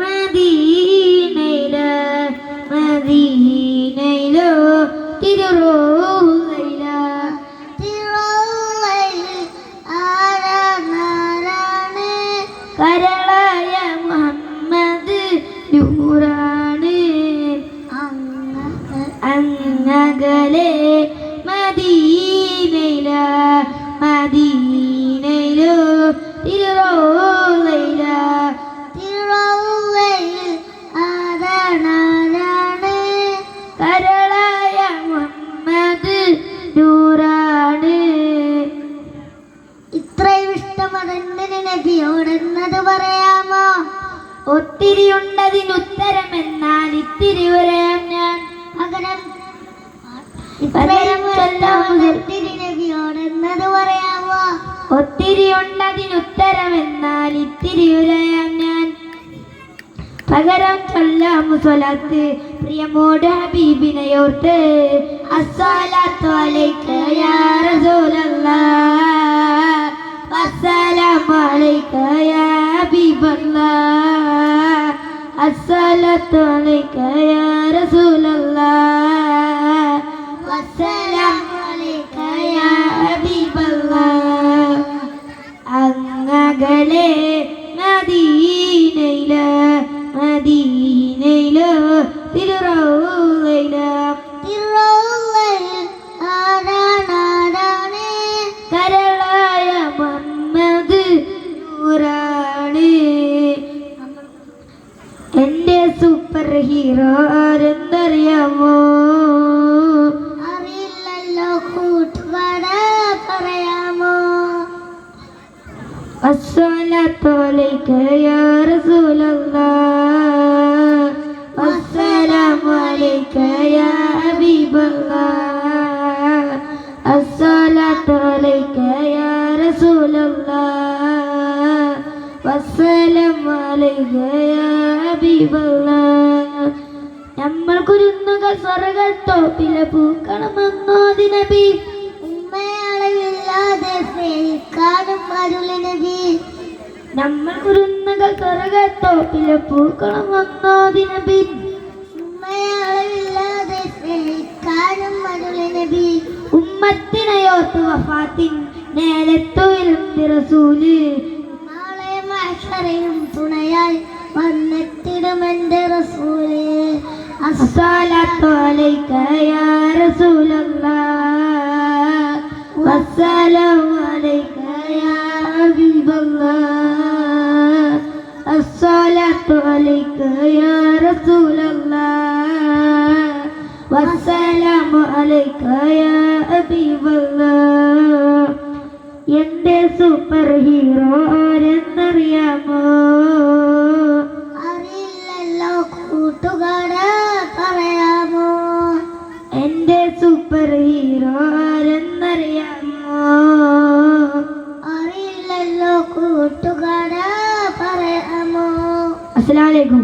മദീനയിൽ മദീനയിലോ തിരുറോയില കരളായ മുഹമ്മദ് നൂറാണ്. അങ്ങകലെ മദീനയില മദീനയിലോ തിരുറോയില നബിയോടെന്നത് പറയാമോ? ഒത്തിരി ഉണ്ടതിനുത്തരം എന്നാൽ ഇത്തിരി പറയാം ഞാൻ. പകരം ഒത്തിരി നബിയോടെന്നത് പറയാമോ? ഒത്തിരിയുണ്ടതിനുത്തരം എന്നാൽ ഇത്തിരി ഉരയാം ഞാൻ. പകരം ചൊല്ലാമു സ്വലാത്ത് പ്രിയമോട് ഹബീബിനെയോർത്ത് അസ്സലാത്തു അലൈക യാ റസൂലല്ലാഹ് വസ്സലാമു അലൈക യാ ഹബീബല്ലാഹ് അസ്സലാത്തു അലൈക യാ റസൂലല്ലാഹ് വസ്സലാമു അലൈക യാ ഹബീബല്ലാഹ് അങ്ങകളെ മദീനയിൽ സൂപ്പർ ഹീറോ ആരെന്തറിയാമോ അറിയില്ലല്ലോ കൂട്ടുപാട പറയാമോ? അസ്സലാത്തോലേക്ക് യാ റസൂലല്ലാ അസ്സലാമലൈക്ക യാ ഹബീബല്ലാ. അസ്സലാത്തോലേക്ക് യാ റസൂലല്ലാ വസ്സലാമലൈക്ക യാ ഹബീബല്ലാ. നമ്മൾ കുരുന്നുകൾ സ്വർഗത്തോപ്പിലെ പൂക്കണമെന്നോ നബി ഉമ്മയളവില്ലാതെ സ്നേഹിക്കാനും അരുളി നബി നമ്മൾ കുരുന്നുകൾ സ്വർഗത്തോപ്പിലെ പൂക്കണമെന്നോ നബി ഉമ്മയളവില്ലാതെ സ്നേഹിക്കാനും അരുളി നബി ഉമ്മത്തിനയോർത്ത് വഫാത്തിൻ നേരത്തുവിലും റസൂൽ നാളെ മാഷറയും തുണയായി വന്നെത്തിടുമെന്റെ റസൂലേ الصلاة عليك يا رسول الله والسلام عليك يا حبيب الله الصلاة عليك يا رسول الله والسلام عليك يا حبيب الله എന്റെ സൂപ്പർ ഹീറോ ആരെന്നറിയാമോ കൂട്ടുകാരാ പറയാമോ അസ്സലാമലൈക്കും